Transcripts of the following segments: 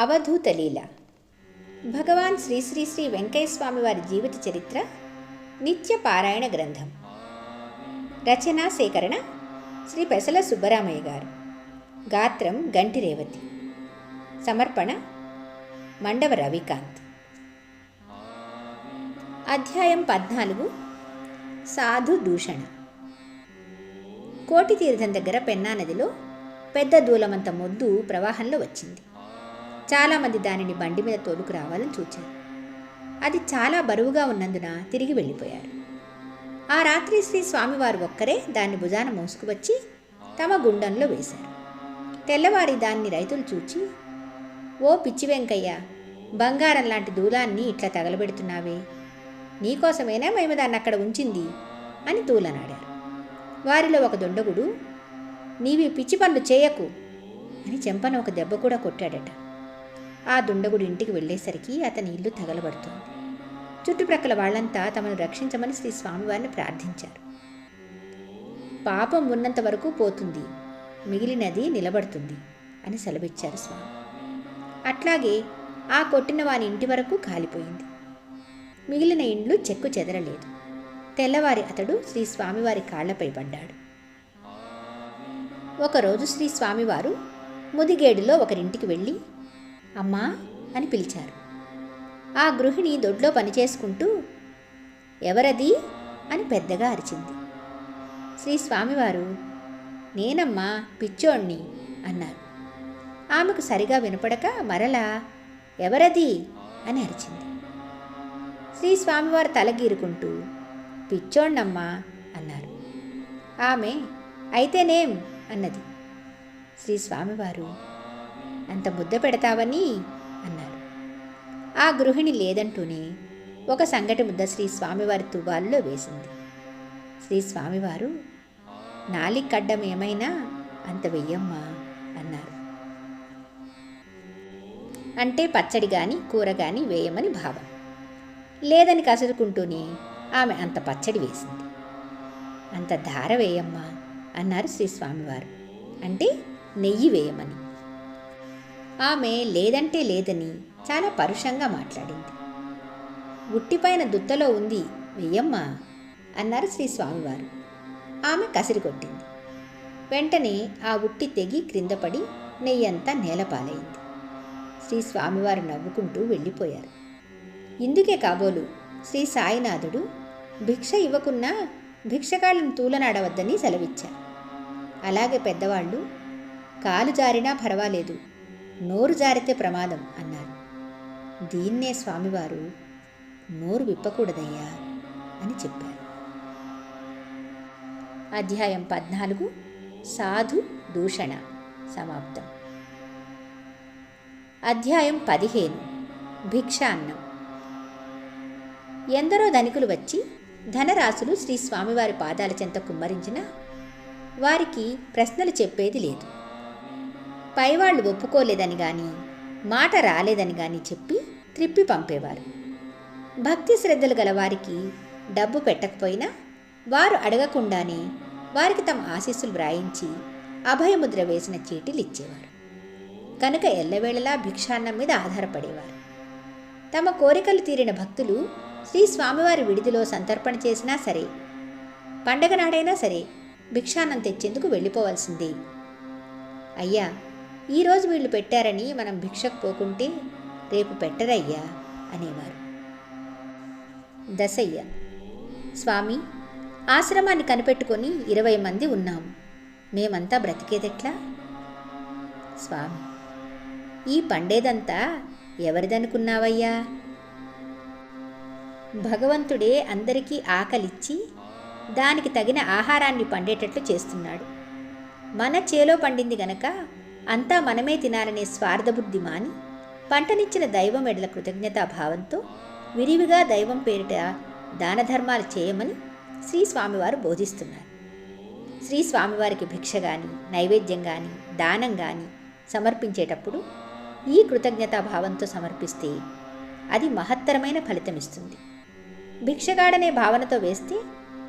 అవధూత లీల భగవాన్ శ్రీ శ్రీ శ్రీ వెంకయ్యస్వామి వారి జీవిత చరిత్ర నిత్య పారాయణ గ్రంథం. రచనా సేకరణ శ్రీ పెసల సుబ్బరామయ్య గారు. గాత్రం గంటి రేవతి. సమర్పణ మండవ రవికాంత్. అధ్యాయం పద్నాలుగు సాధు దూషణ. కోటి తీర్థం దగ్గర పెన్నా నదిలో పెద్ద దూలమంత మొద్దు ప్రవాహంలో వచ్చింది. చాలామంది దానిని బండి మీద తోలుకు రావాలని చూచారు. అది చాలా బరువుగా ఉన్నందున తిరిగి వెళ్ళిపోయారు. ఆ రాత్రి శ్రీ స్వామివారు ఒక్కరే దాన్ని భుజాన మోసుకువచ్చి తమ గుండంలో వేశారు. తెల్లవారి దాన్ని రైతులు చూచి ఓ పిచ్చి వెంకయ్య బంగారం లాంటి దూలాన్ని ఇట్లా తగలబెడుతున్నావే? నీకోసమేనా మేము దాన్ని అక్కడ ఉంచింది? అని తూలనాడారు. వారిలో ఒక దొండగుడు నీవి పిచ్చి పనులు చేయకు అని చెంపను ఒక దెబ్బ కూడా కొట్టాడట. ఆ దుండగుడు ఇంటికి వెళ్ళేసరికి అతని ఇల్లు తగలబడుతుంది. చుట్టుప్రక్కల వాళ్ళంతా తమను రక్షించమని శ్రీ స్వామివారిని ప్రార్థించారు. పాపం ఉన్నంత వరకు పోతుంది. మిగిలినది నిలబడుతుంది అని సెలవిచ్చారు స్వామి. అట్లాగే ఆ కొట్టిన వాని ఇంటి వరకు కాలిపోయింది. మిగిలిన ఇండ్లు చెక్కు చెదరలేదు. తెల్లవారి అతడు శ్రీ స్వామివారి కాళ్ళపై పడ్డాడు. ఒకరోజు శ్రీ స్వామివారు ముదిగేడులో ఒకరింటికి వెళ్ళి అమ్మా అని పిలిచారు. ఆ గృహిణి దొడ్లో పనిచేసుకుంటూ ఎవరది? అని పెద్దగా అరిచింది. శ్రీ స్వామివారు నేనమ్మా పిచ్చోణ్ణి అన్నారు. ఆమెకు సరిగా వినపడక మరలా ఎవరది? అని అరిచింది. శ్రీ స్వామివారు తలగీరుకుంటూ పిచ్చోణ్ణమ్మా అన్నారు. ఆమె అయితేనేం? అన్నది. శ్రీ స్వామివారు అంత ముద్ద పెడతావని అన్నారు. ఆ గృహిణి లేదంటూనే ఒక సంగటి ముద్ద శ్రీ స్వామివారి తువాల్లో వేసింది. శ్రీ స్వామివారు నాలికడ్డం ఏమైనా అంత వెయ్యమ్మా అన్నారు. అంటే పచ్చడి కానీ కూర కానీ వేయమని భావం. లేదని కసురుకుంటూనే ఆమె అంత పచ్చడి వేసింది. అంత ధార వేయమ్మా అన్నారు శ్రీ స్వామివారు. అంటే నెయ్యి వేయమని ఆమె లేదంటే లేదని చాలా పరుషంగా మాట్లాడింది. ఉట్టిపైన దుత్తలో ఉంది వెయ్యమ్మా అన్నారు శ్రీ స్వామివారు. ఆమె కసిరి కొట్టింది వెంటనే ఆ ఉట్టి తెగి క్రిందపడి నెయ్యంతా నేలపాలైంది. శ్రీ స్వామివారు నవ్వుకుంటూ వెళ్ళిపోయారు. ఇందుకే కాబోలు శ్రీ సాయినాథుడు భిక్ష ఇవ్వకున్నా భిక్షగాళ్ళను తూలనాడవద్దని సెలవిచ్చారు. అలాగే పెద్దవాళ్ళు కాలు జారినా పర్వాలేదు నోరు జారితే ప్రమాదం అన్నారు. దీన్నే స్వామివారు నోరు విప్పకూడదయ్యా అని చెప్పారు. అధ్యాయం పద్నాలుగు సాధు దూషణ సమాప్తం. అధ్యాయం పదిహేను భిక్షాన్నం. ఎందరో ధనికులు వచ్చి ధనరాశులు శ్రీ స్వామివారి పాదాల చెంత కుమ్మరించిన వారికి ప్రశ్నలు చెప్పేది లేదు. పైవాళ్ళు ఒప్పుకోలేదని గాని మాట రాలేదని గాని చెప్పి త్రిప్పి పంపేవారు. భక్తి శ్రద్ధలు గల వారికి డబ్బు పెట్టకపోయినా వారు అడగకుండానే వారికి తమ ఆశీస్సులు వ్రాయించి అభయముద్ర వేసిన చీటీలు ఇచ్చేవారు. కనుక ఎల్లవేళలా భిక్షాన్నం మీద ఆధారపడేవారు. తమ కోరికలు తీరిన భక్తులు శ్రీ స్వామివారి విడిదిలో సంతర్పణ చేసినా సరే పండగ నాడైనా సరే భిక్షాన్నం తెచ్చేందుకు వెళ్ళిపోవాల్సిందే. అయ్యా ఈరోజు వీళ్ళు పెట్టారని మనం భిక్షకు పోకుంటే రేపు పెట్టరయ్యా అనేవారు. దశయ్య స్వామి ఆశ్రమాన్ని కనిపెట్టుకొని ఇరవై మంది ఉన్నాం. మేమంతా బ్రతికేదెట్లా? స్వామి ఈ పండేదంతా ఎవరిదనుకున్నావయ్యా? భగవంతుడే అందరికీ ఆకలిచ్చి దానికి తగిన ఆహారాన్ని పండేటట్లు చేస్తున్నాడు. మన చేలో పండింది గనక అంతా మనమే తినాలనే స్వార్థబుద్ధి మాని పంటనిచ్చిన దైవం ఎడల కృతజ్ఞతాభావంతో విరివిగా దైవం పేరిట దాన ధర్మాలు చేయమని శ్రీ స్వామివారు బోధిస్తున్నారు. శ్రీ స్వామివారికి భిక్ష కానీ నైవేద్యం కానీ దానం కానీ సమర్పించేటప్పుడు ఈ కృతజ్ఞతాభావంతో సమర్పిస్తే అది మహత్తరమైన ఫలితమిస్తుంది. భిక్షగాడనే భావనతో వేస్తే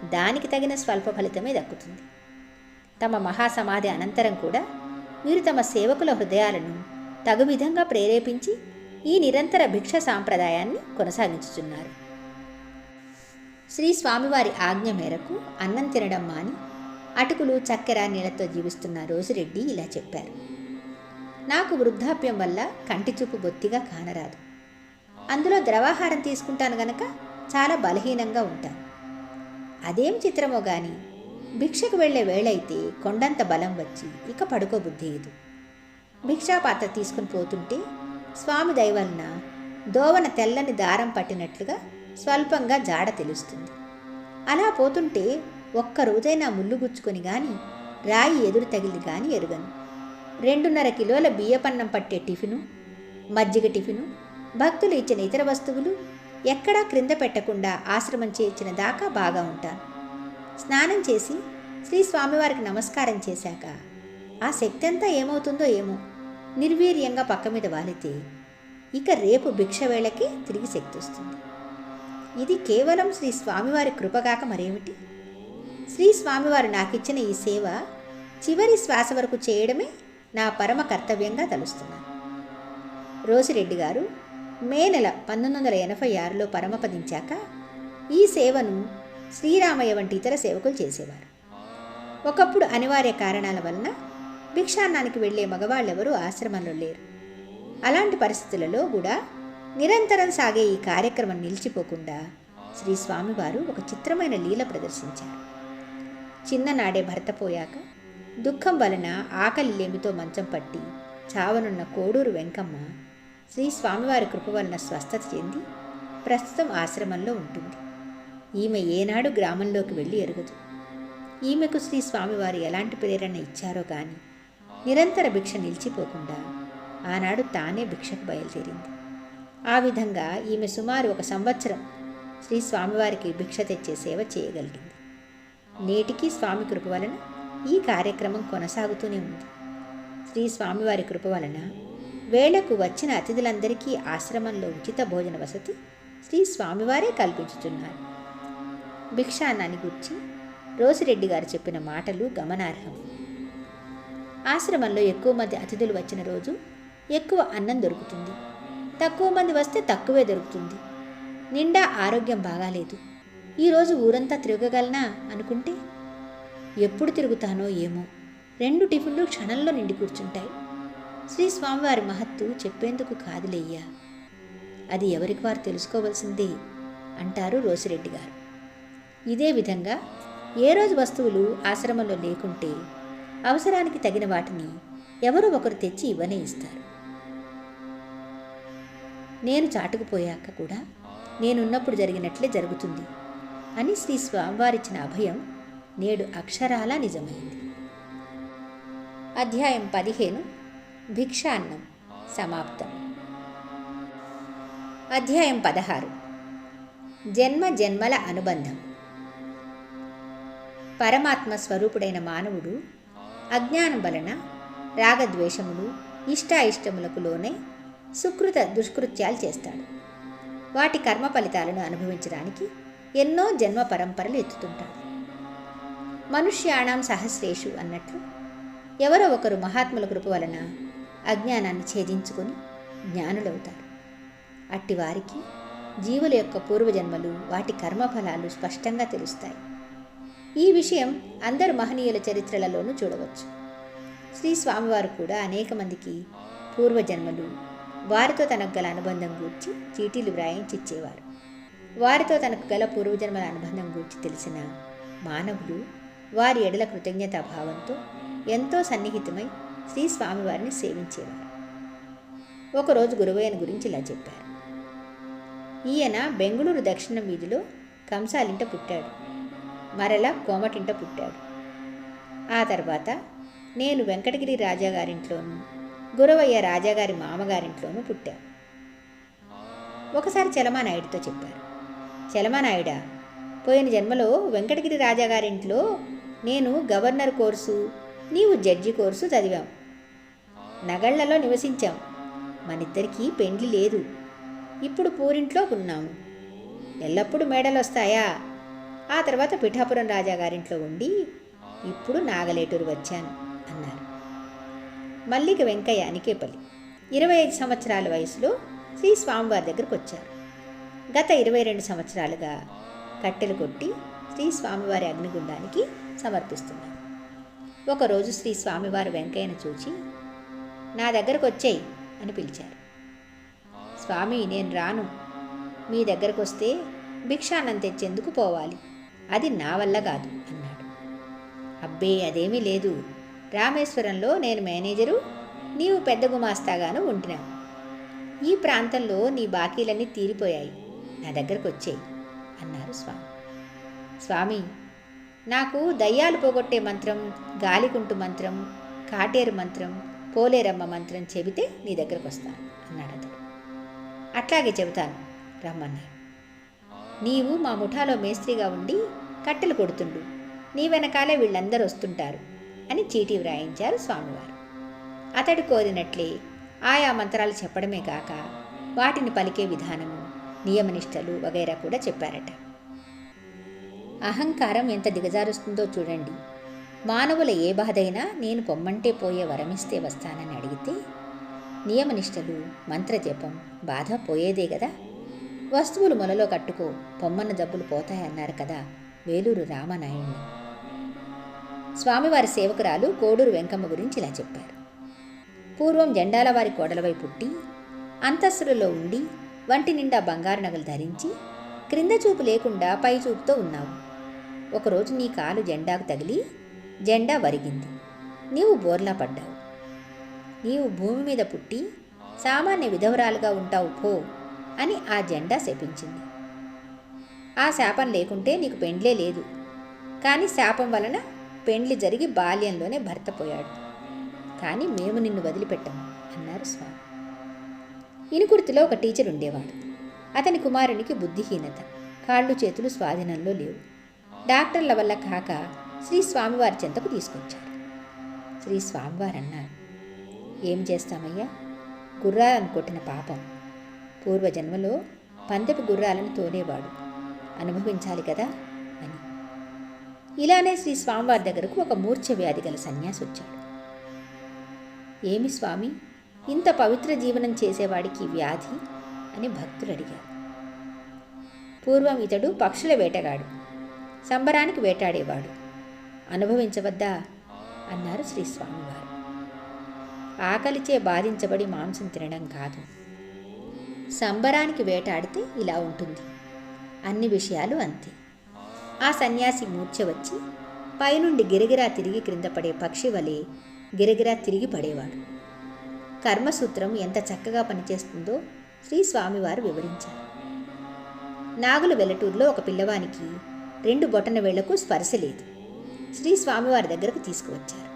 దానికి తగిన స్వల్ప ఫలితమే దక్కుతుంది. తమ మహాసమాధి అనంతరం కూడా వీరు తమ సేవకుల హృదయాలను తగు విధంగా ప్రేరేపించి ఈ నిరంతర భిక్ష సాంప్రదాయాన్ని కొనసాగించుచున్నారు. శ్రీ స్వామివారి ఆజ్ఞ మేరకు అన్నం తినడం మాని అటుకులు చక్కెర నీళ్ళతో జీవిస్తున్న రోజురెడ్డి ఇలా చెప్పారు. నాకు వృద్ధాప్యం వల్ల కంటి చూపు బొత్తిగా కానరాదు. అందులో ద్రవాహారం తీసుకుంటాను గనక చాలా బలహీనంగా ఉంటాను. అదేం చిత్రమో కానీ భిక్షకు వెళ్ళే వేళైతే కొండంత బలం వచ్చి ఇక పడుకోబుద్ధేయదు భిక్షాపాత్ర తీసుకుని పోతుంటే స్వామి దయవలన దోవన తెల్లని దారం పట్టినట్లుగా స్వల్పంగా జాడ తెలుస్తుంది. అలా పోతుంటే ఒక్క రోజైనా ముళ్ళు గుచ్చుకొని కానీ రాయి ఎదురు తగిలి కానీ ఎరుగను. రెండున్నర కిలోల బియ్యపన్నం పట్టే టిఫిను మజ్జిగ టిఫిను భక్తులు ఇచ్చిన ఇతర వస్తువులు ఎక్కడా క్రింద పెట్టకుండా ఆశ్రమం చేర్చిన దాకా బాగా ఉంటాను. స్నానం చేసి శ్రీ స్వామివారికి నమస్కారం చేశాక ఆ శక్తి అంతా ఏమవుతుందో ఏమో నిర్వీర్యంగా పక్క మీద వాలితే ఇక రేపు భిక్ష వేళకి తిరిగి శక్తి వస్తుంది ఇది కేవలం శ్రీ స్వామివారి కృపగాక మరేమిటి? శ్రీ స్వామివారు నాకిచ్చిన ఈ సేవ చివరి శ్వాస వరకు చేయడమే నా పరమ కర్తవ్యంగా తలుస్తున్నాను. రోసిరెడ్డి గారు మే నెల పంతొమ్మిది వందల ఎనభై ఆరులో పరమపదించాక ఈ సేవను శ్రీరామయ్య వంటి ఇతర సేవకులు చేసేవారు. ఒకప్పుడు అనివార్య కారణాల వలన భిక్షాన్నానికి వెళ్ళే మగవాళ్ళెవరూ ఆశ్రమంలో లేరు. అలాంటి పరిస్థితులలో కూడా నిరంతరం సాగే ఈ కార్యక్రమం నిలిచిపోకుండా శ్రీ స్వామివారు ఒక చిత్రమైన లీల ప్రదర్శించారు. చిన్ననాడే భర్త పోయాక దుఃఖం వలన ఆకలి లేమితో మంచం పట్టి చావనున్న కోడూరు వెంకమ్మ శ్రీ స్వామివారి కృప వలన స్వస్థత చెంది ప్రస్తుతం ఆశ్రమంలో ఉంటుంది. ఈమె ఏనాడు గ్రామంలోకి వెళ్ళి ఎరగదు. ఈమెకు శ్రీ స్వామివారు ఎలాంటి ప్రేరణ ఇచ్చారో కానీ నిరంతర భిక్ష నిలిచిపోకుండా ఆనాడు తానే భిక్షకు బయలుదేరింది. ఆ విధంగా ఈమె సుమారు ఒక సంవత్సరం శ్రీ స్వామివారికి భిక్ష తెచ్చే సేవ చేయగలిగింది. నేటికి స్వామి కృప వలన ఈ కార్యక్రమం కొనసాగుతూనే ఉంది. శ్రీ స్వామివారి కృప వలన వేళకు వచ్చిన అతిథులందరికీ ఆశ్రమంలో ఉచిత భోజన వసతి శ్రీ స్వామివారే కల్పించుతున్నారు భిక్షాన్నాన్ని గుర్చి రోసిరెడ్డి గారు చెప్పిన మాటలు గమనార్హం. ఆశ్రమంలో ఎక్కువ మంది అతిథులు వచ్చిన రోజు ఎక్కువ అన్నం దొరుకుతుంది. తక్కువ మంది వస్తే తక్కువే దొరుకుతుంది. నిండా ఆరోగ్యం బాగాలేదు. ఈరోజు ఊరంతా తిరగగలనా అనుకుంటే ఎప్పుడు తిరుగుతానో ఏమో. రెండు టిఫిన్లు క్షణంలో నిండి కూర్చుంటాయి. శ్రీ స్వామివారి మహత్తు చెప్పేందుకు కాదులేయ్యా అది ఎవరికి వారు తెలుసుకోవలసిందే అంటారు రోసిరెడ్డి గారు. ఇదే విధంగా ఏ రోజు వస్తువులు ఆశ్రమంలో లేకుంటే అవసరానికి తగిన వాటిని ఎవరో ఒకరు తెచ్చి ఇవ్వనే ఇస్తారు. నేను చాటుకుపోయాక కూడా నేనున్నప్పుడు జరిగినట్లే జరుగుతుంది అని శ్రీ స్వామివారిచ్చిన అభయం నేడు అక్షరాలా నిజమైంది. అధ్యాయం పదిహేను భిక్షాన్నం సమాప్తం. అధ్యాయం పదహారు జన్మ జన్మల అనుబంధం. పరమాత్మ స్వరూపుడైన మానవుడు అజ్ఞానం వలన రాగద్వేషములు ఇష్టాయిష్టములకు లోనే సుకృత దుష్కృత్యాలు చేస్తాడు. వాటి కర్మ ఫలితాలను అనుభవించడానికి ఎన్నో జన్మ పరంపరలు ఎత్తుతుంటాడు. మనుష్యాణం సహస్రేషు అన్నట్లు ఎవరో ఒకరు మహాత్ముల కృప వలన అజ్ఞానాన్ని ఛేదించుకొని జ్ఞానులవుతారు. అట్టి వారికి జీవుల యొక్క పూర్వజన్మలు వాటి కర్మఫలాలు స్పష్టంగా తెలుస్తాయి. ఈ విషయం అందరు మహనీయుల చరిత్రలలోనూ చూడవచ్చు. శ్రీ స్వామివారు కూడా అనేక మందికి పూర్వజన్మలు వారితో తనకు గల అనుబంధం గూర్చి చీటీలు వ్రాయించి ఇచ్చేవారు వారితో తనకు గల పూర్వజన్మల అనుబంధం గూర్చి తెలిసిన మానవులు వారి ఎడల కృతజ్ఞతా భావంతో ఎంతో సన్నిహితమై శ్రీ స్వామివారిని సేవించేవారు. ఒకరోజు గురువయ్యను గురించి ఇలా చెప్పారు. ఈయన బెంగుళూరు దక్షిణ వీధిలో కంసాలింట పుట్టాడు. మరలా కోమటింట పుట్టాడు. ఆ తర్వాత నేను వెంకటగిరి రాజాగారింట్లోనూ గురవయ్య రాజాగారి మామగారింట్లోనూ పుట్టాను ఒకసారి చలమానాయుడితో చెప్పారు. చలమానాయుడా పోయిన జన్మలో వెంకటగిరి రాజాగారింట్లో నేను గవర్నర్ కోర్సు నీవు జడ్జి కోర్సు చదివాం. నగళ్ళలో నివసించాం. మనిద్దరికీ పెండ్లి లేదు. ఇప్పుడు పూరింట్లో ఉన్నాము ఎల్లప్పుడూ మేడలు వస్తాయా ఆ తర్వాత పిఠాపురం రాజాగారింట్లో ఉండి ఇప్పుడు నాగలేటూరు వచ్చాను అన్నారు. మల్లిక వెంకయ్య అనికేపల్లి. ఇరవై ఐదు సంవత్సరాల వయసులో శ్రీ స్వామివారి దగ్గరకు వచ్చారు. గత ఇరవై రెండు సంవత్సరాలుగా కట్టెలు కొట్టి శ్రీ స్వామివారి అగ్నిగుండానికి సమర్పిస్తున్నారు. ఒకరోజు శ్రీ స్వామివారు వెంకయ్యను చూచి నా దగ్గరకు వచ్చేయి అని పిలిచారు. స్వామి నేను రాను. మీ దగ్గరకు వస్తే భిక్షాన్నం తెచ్చేందుకు పోవాలి. అది నా వల్ల కాదు అన్నాడు. అబ్బే అదేమీ లేదు. రామేశ్వరంలో నేను మేనేజరు నీవు పెద్ద గుమాస్తాగాను ఉంటున్నావు. ఈ ప్రాంతంలో నీ బాకీలన్నీ తీరిపోయాయి. నా దగ్గరకు వచ్చేయి అన్నారు స్వామి. స్వామి నాకు దయ్యాలు పోగొట్టే మంత్రం గాలికుంటు మంత్రం కాటేరు మంత్రం పోలేరమ్మ మంత్రం చెబితే నీ దగ్గరకు వస్తాను అన్నాడు అతడు. అట్లాగే చెబుతాను రమ్మన్నారు నీవు మా ముఠాలో మేస్త్రిగా ఉండి కట్టెలు కొడుతుండు. నీ వెనకాలే వీళ్ళందరూ వస్తుంటారు అని చీటీ వ్రాయించారు స్వామివారు. అతడు కోరినట్లే ఆయా మంత్రాలు చెప్పడమే కాక వాటిని పలికే విధానము నియమనిష్టలు వగైరా కూడా చెప్పారట. అహంకారం ఎంత దిగజారుస్తుందో చూడండి. మానవుల ఏ బాధైనా నేను పొమ్మంటే పోయే వరమిస్తే వస్తానని అడిగితే నియమనిష్టలు మంత్రజపం బాధ పోయేదే కదా వస్తువులు మొలలో కట్టుకో పొమ్మన్న జబ్బులు పోతాయన్నారు కదా. వేలూరు రామనాయుడు స్వామివారి సేవకురాలు కోడూరు వెంకమ్మ గురించి ఇలా చెప్పారు. పూర్వం జెండాల వారి కోడలవై పుట్టి అంతస్తులలో ఉండి వంటి నిండా బంగారు నగలు ధరించి క్రింద చూపు లేకుండా పై చూపుతో ఉన్నావు. ఒకరోజు నీ కాలు జెండాకు తగిలి జెండా వరిగింది. నీవు బోర్లా పడ్డావు. నీవు భూమి మీద పుట్టి సామాన్య విధవరాలుగా ఉంటావు పో అని ఆ జెండా శపించింది. ఆ శాపం లేకుంటే నీకు పెండ్లే లేదు. కానీ శాపం వలన పెండ్లి జరిగి బాల్యంలోనే భర్త పోయాడు. కానీ మేము నిన్ను వదిలిపెట్టము అన్నారు స్వామి. ఇనుకుర్తిలో ఒక టీచర్ ఉండేవాడు. అతని కుమారునికి బుద్ధిహీనత. కాళ్ళు చేతులు స్వాధీనంలో లేవు. డాక్టర్ల వల్ల కాక శ్రీ స్వామివారి చెంతకు తీసుకొచ్చారు. శ్రీ స్వామివారు అన్నారు ఏం చేస్తామయ్యా? గుర్రాలను కొట్టిన పాపం. పూర్వజన్మలో పందెపు గుర్రాలను తోనేవాడు అనుభవించాలి కదా అని. ఇలానే శ్రీ స్వామివారి దగ్గరకు ఒక మూర్ఛ వ్యాధి గల సన్యాసి వచ్చాడు ఏమి స్వామి? ఇంత పవిత్ర జీవనం చేసేవాడికి వ్యాధి? అని భక్తులు అడిగారు పూర్వం ఇతడు పక్షుల వేటగాడు సంబరానికి వేటాడేవాడు. అనుభవించవద్దా? అన్నారు శ్రీ స్వామివారు. ఆకలిచే బాధించబడి మాంసం తినడం కాదు. సంబరానికి వేటాడితే ఇలా ఉంటుంది. అన్ని విషయాలు అంతే. ఆ సన్యాసి మూర్ఛ వచ్చి పైనుండి గిరగిరా తిరిగి క్రింద పడే పక్షి వలె గిరగిరా తిరిగి పడేవాడు. కర్మసూత్రం ఎంత చక్కగా పనిచేస్తుందో శ్రీ స్వామివారు వివరించారు. నాగుల వెలటూరులో ఒక పిల్లవానికి రెండు బొటన వేళ్ళకు స్పర్శ లేదు. శ్రీ స్వామివారి దగ్గరకు తీసుకువచ్చారు.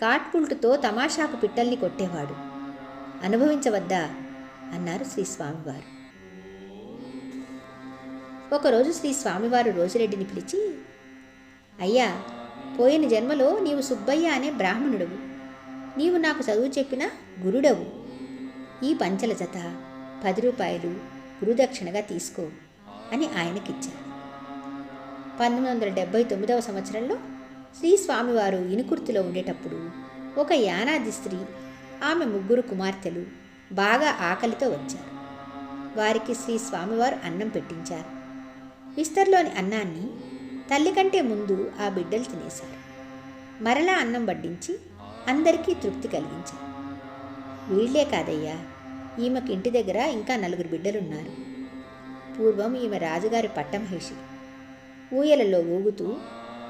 కాట్పుల్టుతో తమాషాకు పిట్టల్ని కొట్టేవాడు. అనుభవించవద్దా? అన్నారు శ్రీ స్వామివారు. ఒకరోజు శ్రీ స్వామివారు రోజురెడ్డిని పిలిచి అయ్యా పోయిన జన్మలో నీవు సుబ్బయ్య అనే బ్రాహ్మణుడవు. నీవు నాకు చదువు చెప్పిన గురుడవు. ఈ పంచల జత పది రూపాయలు గురుదక్షిణగా తీసుకో అని ఆయనకిచ్చారు. పంతొమ్మిది వందల డెబ్బై తొమ్మిదవ సంవత్సరంలో శ్రీ స్వామివారు ఇనుకుర్తిలో ఉండేటప్పుడు ఒక యానాది స్త్రీ ఆమె ముగ్గురు కుమార్తెలు బాగా ఆకలితో వచ్చారు. వారికి శ్రీ స్వామివారు అన్నం పెట్టించారు. విస్తర్లోని అన్నాన్ని తల్లి కంటే ముందు ఆ బిడ్డలు తినేశారు. మరలా అన్నం వడ్డించి అందరికీ తృప్తి కలిగించారు. వీళ్ళే కాదయ్యా ఈమెకి ఇంటి దగ్గర ఇంకా నలుగురు బిడ్డలున్నారు. పూర్వం ఈమె రాజుగారి పట్టమహిషి ఊయలలో ఊగుతూ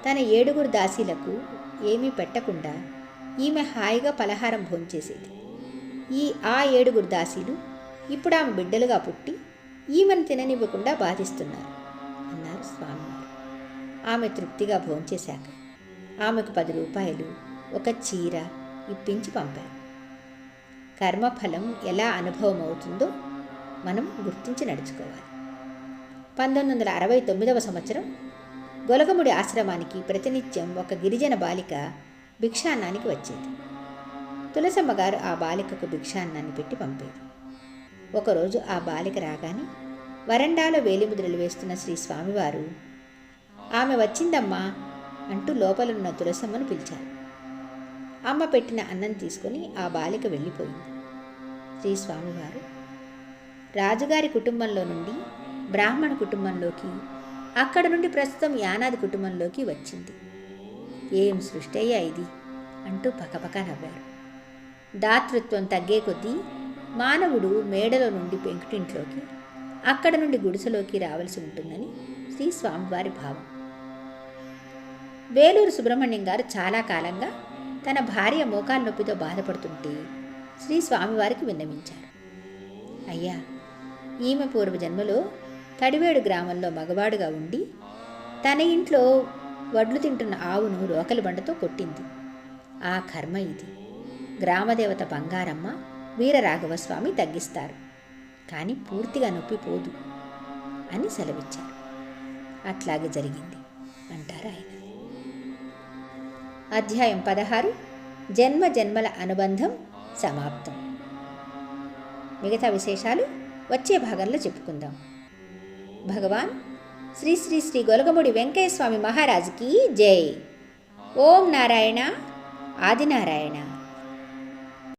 తన ఏడుగురు దాసీలకు ఏమీ పెట్టకుండా ఈమె హాయిగా పలహారం భోంచేసేది. ఈ ఆ ఏడుగురు దాసీలు ఇప్పుడు ఆమె బిడ్డలుగా పుట్టి ఈమెను తిననివ్వకుండా బాధిస్తున్నారు. అన్నారు స్వామివారు ఆమె తృప్తిగా భోంచేశాక ఆమెకు పది రూపాయలు ఒక చీర ఇప్పించి పంపారు. కర్మఫలం ఎలా అనుభవం అవుతుందో మనం గుర్తించి నడుచుకోవాలి. పంతొమ్మిది వందల అరవై తొమ్మిదవ సంవత్సరం గొలగముడి ఆశ్రమానికి ప్రతినిత్యం ఒక గిరిజన బాలిక భిక్షాన్నానికి వచ్చేది. తులసమ్మ గారు ఆ బాలికకు భిక్షాన్నాన్ని పెట్టి పంపేది. ఒకరోజు ఆ బాలిక రాగానే వరండాలో వేలిముద్రలు వేస్తున్న శ్రీ స్వామివారు ఆమె వచ్చిందమ్మా అంటూ లోపలున్న తులసమ్మను పిలిచారు. అమ్మ పెట్టిన అన్నం తీసుకొని ఆ బాలిక వెళ్ళిపోయింది. శ్రీ స్వామివారు రాజుగారి కుటుంబంలో నుండి బ్రాహ్మణ కుటుంబంలోకి అక్కడ నుండి ప్రస్తుతం యానాది కుటుంబంలోకి వచ్చింది. ఏం సృష్టి అయ్యా ఇది? అంటూ పకపక నవ్వారు. దాతృత్వం తగ్గే కొద్దీ మానవుడు మేడలో నుండి పెంకుటింట్లోకి అక్కడ నుండి గుడిసెలోకి రావాల్సి ఉంటుందని శ్రీ స్వామివారి భావం. వేలూరు సుబ్రహ్మణ్యం గారు చాలా కాలంగా తన భార్య మోకాలు నొప్పితో బాధపడుతుంటే శ్రీ స్వామివారికి విన్నవించారు. అయ్యా ఈమె పూర్వజన్మలో తడివేడు గ్రామంలో మగవాడుగా ఉండి తన ఇంట్లో వడ్లు తింటున్న ఆవును రోకలి బండతో కొట్టింది. ఆ కర్మ ఇది. గ్రామదేవత బంగారమ్మ వీరరాఘవస్వామి తగ్గిస్తారు. కానీ పూర్తిగా నొప్పి పోదు అని సెలవిచ్చారు. అట్లాగే జరిగింది అంటారు ఆయన. అధ్యాయం పదహారు జన్మ జన్మల అనుబంధం సమాప్తం. మిగతా విశేషాలు వచ్చే భాగంలో చెప్పుకుందాం. భగవాన్ శ్రీ శ్రీ శ్రీ గొలగముడి వెంకయ్య స్వామి మహారాజుకి జై. ఓం నారాయణ ఆదినారాయణ.